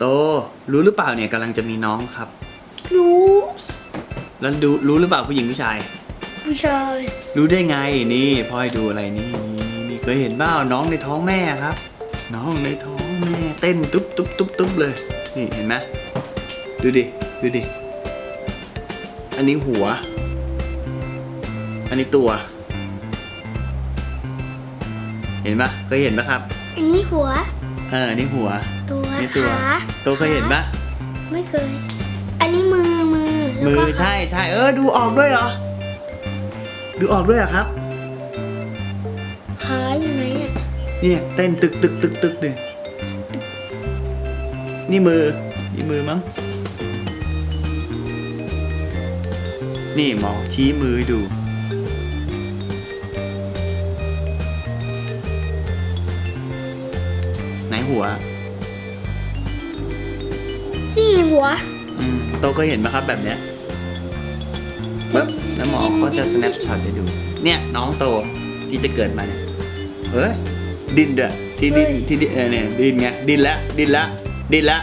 โต รู้หรือเปล่าเนี่ยกำลังจะมีน้องครับ รู้ แล้วดูรู้หรือเปล่าผู้หญิงผู้ชาย ผู้ชาย รู้ได้ไงนี่พ่อให้ดูอะไรนี่นี่นี่เคยเห็นเปล่าน้องในท้องแม่ครับ น้องในท้องแม่ เต้นตุ๊บตุ๊บตุ๊บตุ๊บเลย นี่เห็นไหมดูดิดูดิ อันนี้หัว อันนี้ตัว เห็นปะเคยเห็นปะครับ อันนี้หัว เอออันนี้หัว ตัวนี่ตัวขาตัวเคยเห็นปะไม่เคย อันนี้มือมือแล้วมือก็ใช่ใช่เออดูออกด้วยเหรอ ดูออกด้วยเหรอครับ ขาอยู่ไหนอะเนี่ยเต้นตึกตึกตึกตึกดินี่มือ นี่มือมั้ง นี่หมอชี้มือให้ดู ไหนหัว นี่หัว อืมโตก็เห็นไหมครับแบบเนี้ยปึ๊บแล้วหมอก็จะ snap shot ให้ดู เนี่ยน้องโตที่จะเกิดมาเนี่ยเฮ้ยดินด้วยที่ดินที่ดินเออเนี่ยดินไงดินแล้วดินแล้วดินแล้ว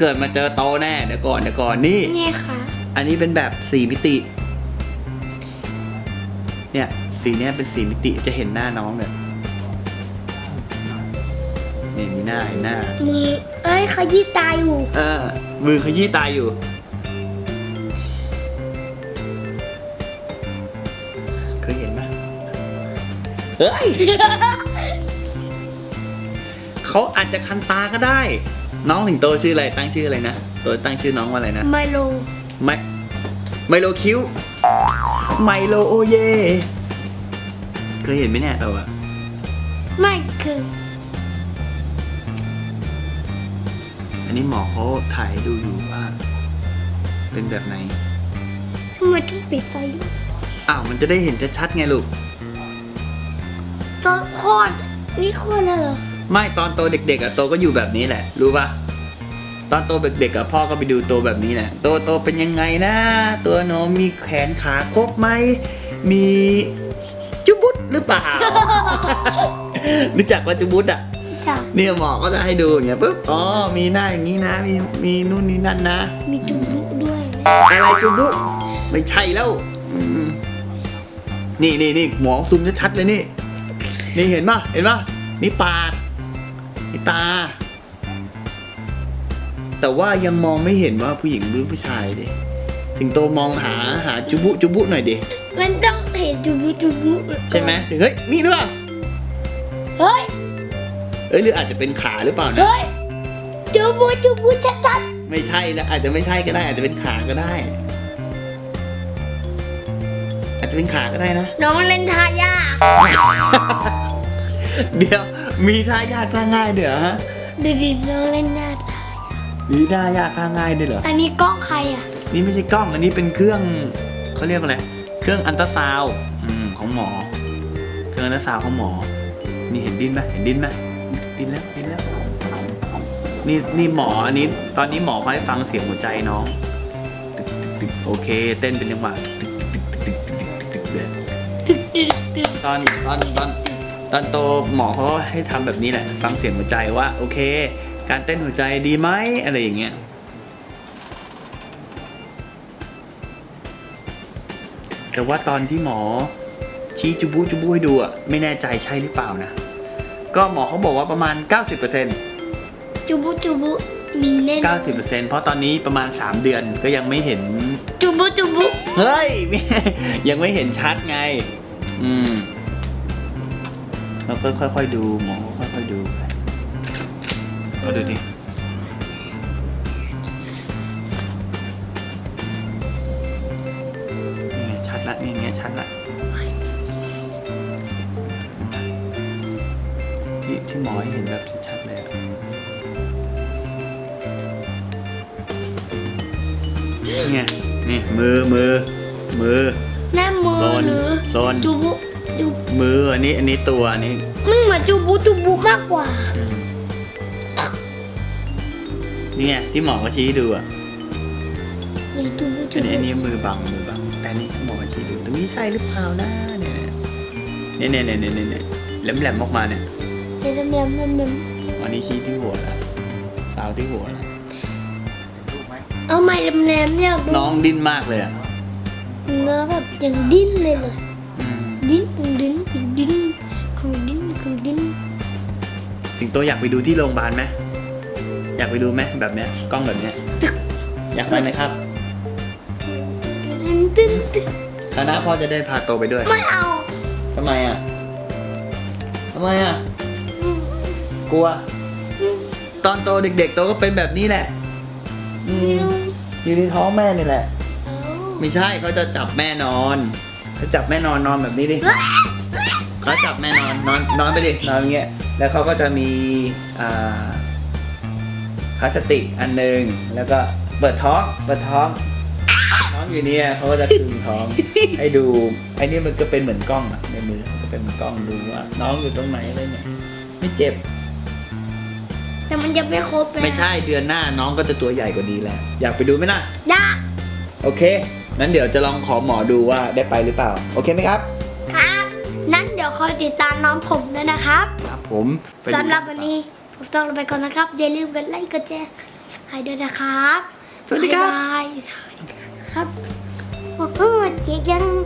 เกิดมาเจอโตแน่เดี๋ยวก่อนเดี๋ยวก่อนนี่เนี่ยขาอันนี้เป็นแบบสี่มิติ เนี่ยสีเนี้ยเป็นสี่มิติจะเห็นหน้าน้องเลย นี่มีหน้าเห็นหน้า มือเอ้ยขยี้ตาอยู่เออ มือขยี้ตายอยู่ เคยเห็นไหมเฮ้ย เขาอาจจะคันตาก็ได้ น้องถึงโตชื่ออะไร ตั้งชื่ออะไรนะ ตัวตั้งชื่อน้องว่าอะไรนะ ไมโลไมไมโลคิวไมโลโอเย เคยเห็นไหมเนี่ยตัวไม่เคย อันนี้หมอเขาถ่ายให้ดูอยู่ว่า เป็นแบบไหนทำไมต้องปิดไฟด้วยอ้าวมันจะได้เห็นชัดๆไงลูก ตอนคลอดนี่คลอดแล้วเหรอไม่ตอนโตเด็กๆอะโตก็อยู่แบบนี้แหละ รู้ปะตอนโตเด็กๆอะพ่อก็ไปดูโตแบบนี้แหละโตโตเป็นยังไงนะ ตัวน้องมีแขนขาครบไหมมีจุบุตหรือเปล่า รู้จักว่าจุบุตอะ จากเนี่ยหมอก็จะให้ดูอย่างเงี้ยปุ๊บอ๋อมีหน้าอย่างนี้นะ มีมีนู่นนี่นั่นนะ มีจุบุด้วยนะอะไรจุบุไม่ใช่แล้วอืมนี่นี่นี่หมอซูมชัดๆเลยนี่ นี่เห็นปะเห็นปะนี่ปากนี่ตา แต่ว่ายังมองไม่เห็นว่าผู้หญิงหรือผู้ชายดิสิงโตมองหาหาจุบุจุบุหน่อยดิมันต้องเห็นจุบุจุบุใช่ไหมถึงเฮ้ยนี่หรือเปล่าเฮ้ย เอ้ยหรืออาจจะเป็นขาหรือเปล่านะ เฮ้ยจุบุจุบุชัดไม่ใช่นะอาจจะไม่ใช่ก็ได้ อาจจะเป็นขาก็ได้ อาจจะเป็นขาก็ได้นะ ๆน้องเล่นทายาเดี๋ยวมีท่ายากท่าง่ายเดี๋ยวฮะ ดูดิน้องเล่นหน้าตามีท่ายากท่าง่ายด้วยเหรอ อันนี้กล้องใครอะ นี่ไม่ใช่กล้องอันนี้เป็นเครื่องเขาเรียกว่าอะไร เครื่องอันตราซาวด์อืมของหมอ เครื่องอันตราซาวด์ของหมอ นี่เห็นดิ้นไหมเห็นดิ้นไหม ดิ้นแล้วดิ้นแล้ว นี่นี่หมออันนี้ ตอนนี้หมอเขาให้ฟังเสียงหัวใจน้องตึกตึกตึกโอเค เต้นเป็นจังหวะตึกตึกตึกตึกตึกตึกตึกเลยตอนตอนตอนตอนโตหมอเขาให้ทำแบบนี้แหละ ฟังเสียงหัวใจว่า โอเค การเต้นหัวใจดีไหมอะไรอย่างเงี้ยแต่ว่าตอนที่หมอชี้จุบุจุบุให้ดูอะไม่แน่ใจใช่หรือเปล่านะ ก็หมอเขาบอกว่าประมาณ 90%จุบุจุบุมีแน่นอน90%เพราะตอนนี้ประมาณ 3 เดือนก็ยังไม่เห็นจุบุจุบุเฮ้ย ยังไม่เห็นชัดไง อืมเราก็ค่อยๆดูหมอค่อยๆดูไปก็ดูดินี่ไงชัดละนี่ไงชัดละ นี่ไงนี่มือมือมือหน้ามือโซนหรือโซนจุบุจุมืออันนี้อันนี้ตัวอันนี้มันเหมือนจุบุจุบุมากกว่านี่ไงที่หมอเขาชี้ให้ดูอะนี่จุบุจุอันนี้บุอันนี้มือบังมือบังแต่อันนี้ที่หมอเขาชี้ดูตรงนี้ใช่หรือเปล่านะเนี่ยเนี่ยเนี่ยเนี่ยเนี่ยเนี่ยแหลมแหลมๆออกมาเนี่ยเดี๋ยวแหลมแหลมแหลมอันนี้ชี้ที่หัวแล้วสาวที่หัวนะ เอาไม้แหลมๆอยากดูน้องดิ้นมากเลยอะเนื้อแบบอย่างดิ้นเลยเลยอืมดิ้นของดิ้นของดิ้นของดิ้นของดิ้นสิงโตอยากไปดูที่โรงพยาบาลไหมอยากไปดูไหมแบบเนี้ยกล้องแบบเนี้ยอยากไปไหมครับตึ้นตึ้นตึ้นคณะพ่อจะได้พาโตไปด้วยไม่เอาทำไมอะทำไมอะกลัว ตอนโตเด็กๆโตก็เป็นแบบนี้แหละ อืมอยู่ในท้องแม่นี่แหละ ไม่ใช่เขาจะจับแม่นอนเขาจับแม่นอนนอนแบบนี้ดิเขาจับแม่นอนนอนนอนไปดินอนอย่างเงี้ยแล้วเขาก็จะมีอ่าพลาสติกอันหนึ่งแล้วก็เปิดท้องเปิดท้องท้องอยู่เนี่ยเขาก็จะคลึงท้อง ให้ดูไอ้นี่มันก็เป็นเหมือนกล้องอะในมือมันก็เป็นเหมือนกล้องดูว่าน้องอยู่ตรงไหนอะไรเนี่ยไม่เจ็บ แต่มันจะไม่ครบนะไม่ใช่เดือนหน้าน้องก็จะตัวใหญ่กว่านี้แล้วอยากไปดูไหมล่ะยากโอเคงั้นเดี๋ยวจะลองขอหมอดูว่าได้ไปหรือเปล่า โอเคไหมครับ ครับ นั้นเดี๋ยวคอยติดตามน้องผมด้วยนะครับ ครับผมไปดูสำหรับวันนี้ ผมต้องลาไปก่อนนะครับ อย่าลืมกดไลค์กดแชร์ใครด้วยนะครับ สวัสดีครับบ๊ายบายครับโอ้โหเจ๊ยังอยู่นี่